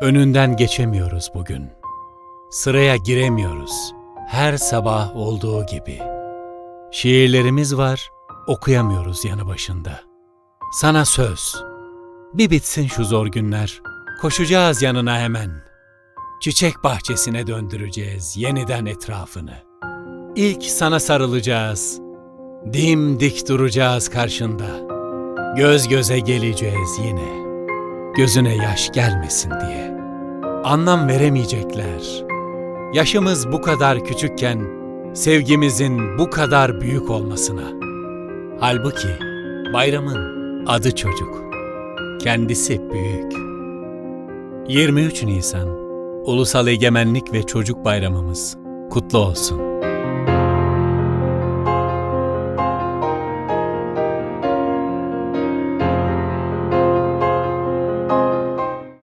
Önünden geçemiyoruz bugün. Sıraya giremiyoruz. Her sabah olduğu gibi. Şiirlerimiz var, okuyamıyoruz yanı başında. Sana söz. Bir bitsin şu zor günler. Koşacağız yanına hemen. Çiçek bahçesine döndüreceğiz yeniden etrafını. İlk sana sarılacağız. Dimdik duracağız karşında. Göz göze geleceğiz yine. Gözüne yaş gelmesin diye. Anlam veremeyecekler. Yaşımız bu kadar küçükken sevgimizin bu kadar büyük olmasına. Halbuki bayramın adı çocuk. Kendisi büyük. 23 Nisan Ulusal Egemenlik ve Çocuk Bayramımız kutlu olsun.